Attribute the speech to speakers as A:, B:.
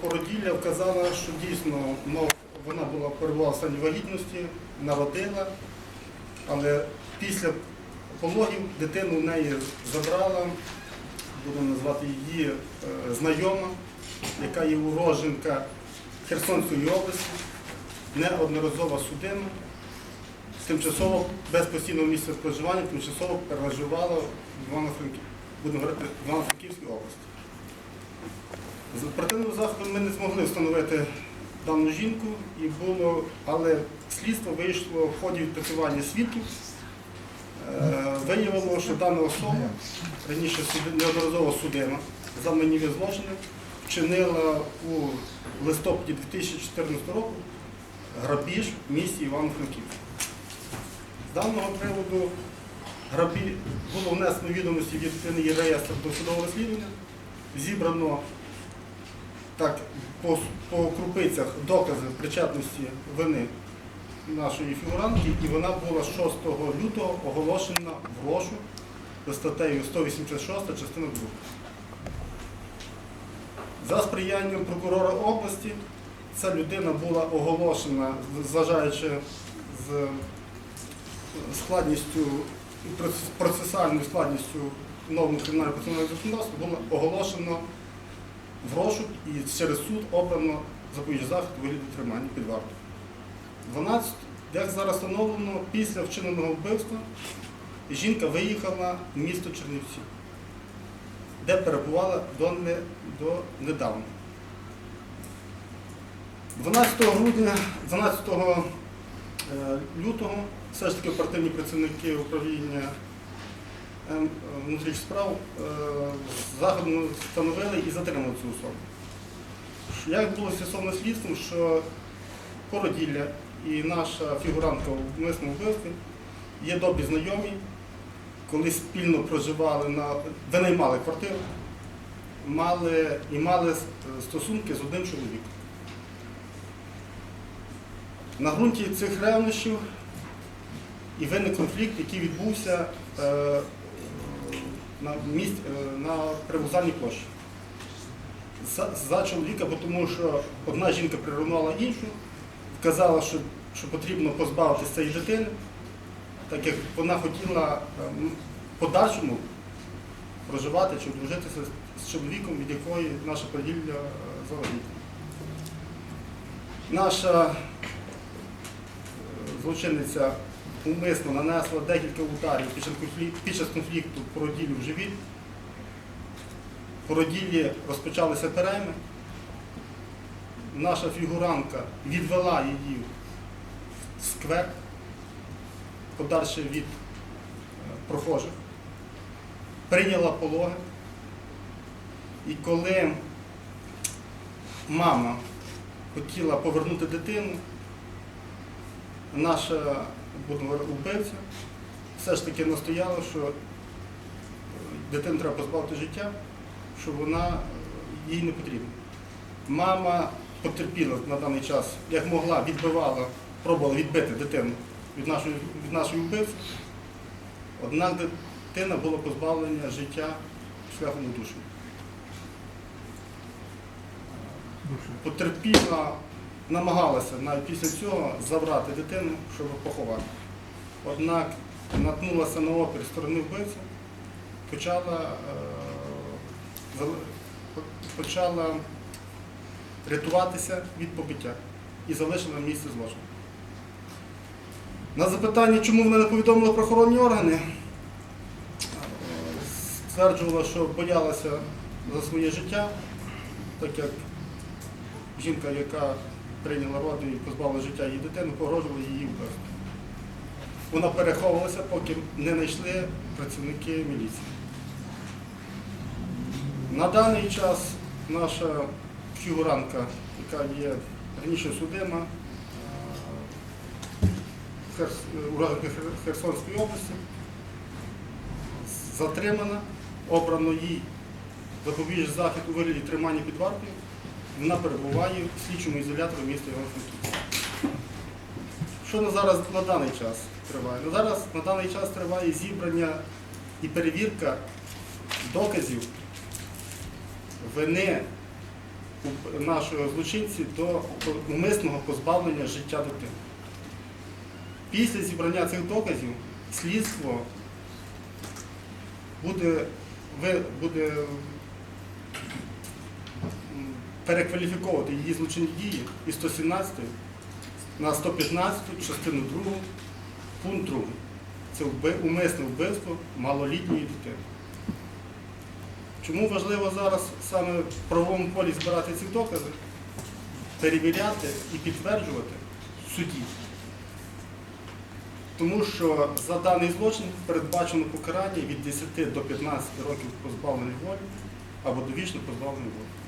A: породілля вказала, що дійсно мов, вона була перебувала в стані вагітності, народила, але після пологів дитину в неї забрала, будемо назвати її е, знайома, яка є уроженка Херсонської області, неодноразово судима, тимчасово без постійного місця проживання, тимчасово говорити, в Івано-Франківській області. З оперативним заходом ми не змогли встановити дану жінку, і було, але слідство вийшло в ході відпрацювання свідків. Е, Виявило, що дана особа раніше неодноразово судима за маніві злочини, вчинила у листопаді 2014 року грабіж в місті Івано-Франківськ. З даного приводу грабі було внесено відомості від її реєстру до судового розслідування, зібрано так, по, по крупицях докази причетності вини нашої фігурантки, і вона була 6 лютого оголошена в розшук за статтею 186 частина 2. За сприянням прокурора області ця людина була оголошена, зважаючи з складністю, проц- процесуальною складністю норм кримінального процесуального законодавства, було оголошено в розшук і через суд обрано запобіжний захід у вигляді тримання під вартою. 12, як зараз встановлено, після вчиненого вбивства жінка виїхала в місто Чернівці, де перебувала до, не, до недавно. 12 грудня, 12 е, лютого все ж таки оперативні працівники управління внутрішніх справ е, заходом встановили і затримали цю особу. Як було з'ясовано слідством, що породілля і наша фігурантка в мисному вбивстві є добрі знайомі, коли спільно проживали на винаймали квартиру, мали і мали стосунки з одним чоловіком. На ґрунті цих ревнощів і виник конфлікт, який відбувся е, на, місць, е, на привокзальній площі. За, за чоловіка, тому що одна жінка прирівнувала іншу, вказала, що, що потрібно позбавитися цієї дитини, так як вона хотіла е, в подальшому проживати чи одружитися з чоловіком, від якої наша поділля завагітна. Наша е, злочинниця умисно нанесла декілька ударів під час конфлікту, породіллю в живіт. Породіллі розпочалися перейми. Наша фігуранка відвела її в сквер, подальше від е, прохожих, прийняла пологи. І коли мама хотіла повернути дитину, наша будемо вбивця все ж таки настояла, що е, дитину треба позбавити життя, що вона е, їй не потрібна. Мама потерпіла на даний час, як могла, відбивала, пробувала відбити дитину від нашої, від нашої вбивці. Однак дитина була позбавлена життя шляхом удушення. Потерпіла, намагалася навіть після цього забрати дитину, щоб поховати. Однак наткнулася на опір сторони вбивці, почала, е, почала рятуватися від побиття і залишила місце злочину. На запитання, чому вона не повідомила про охоронні органи, е, стверджувала, що боялася за своє життя, так як жінка, яка прийняла роди і позбавила життя її дитини, погрожувала її вбивством. Вона переховувалася, поки не знайшли працівники міліції. На даний час наша фігуранка, яка є раніше судима, е, Херс- у Херсонської області, затримана, обрано їй запобіжний захід у вигляді тримання під вартою. Вона перебуває в слідчому ізоляторі міста Івано-Франківська. Що на зараз на даний час триває? На зараз на даний час триває зібрання і перевірка доказів вини нашого злочинці до умисного позбавлення життя дитини. Після зібрання цих доказів слідство буде, буде перекваліфіковувати її злочинні дії із 117 на 115 частину 2 пункт 2. Це умисне вбивство малолітньої дитини. Чому важливо зараз саме в правовому полі збирати ці докази, перевіряти і підтверджувати в суді? Тому що за даний злочин передбачено покарання від 10 до 15 років позбавлення волі або довічно позбавлення волі.